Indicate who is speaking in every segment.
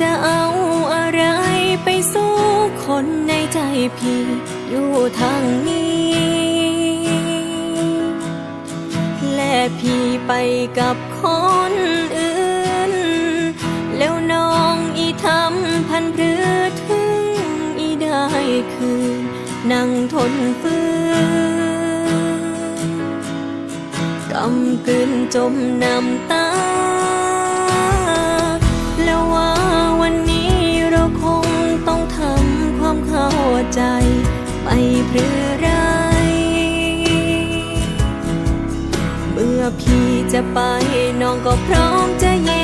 Speaker 1: จะเอาอะไรไปสู้คนในใจพี่ อยู่ทางนี้ และพี่ไปกับคนอื่น แล้วน้องอีทำพันพรือถึงอีได้คืน นั่งทนฝืนกำกืนจมน้ำตา จะไปน้องก็พร้อมจะยิ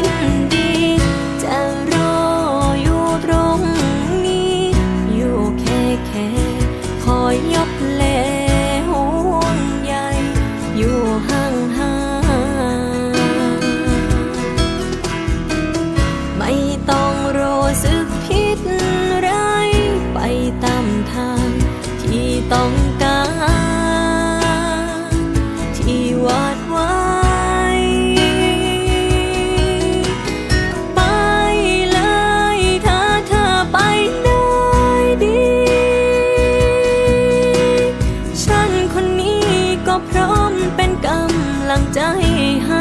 Speaker 1: hay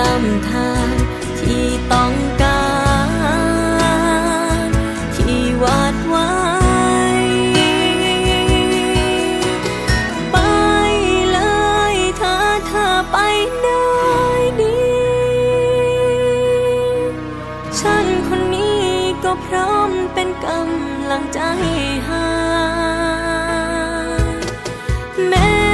Speaker 1: ตามทางที่ต้องการที่วาดไว้ไปเลยเธอเธอไปได้ดี ฉันคนนี้ก็พร้อมเป็นกำลังใจให้แม้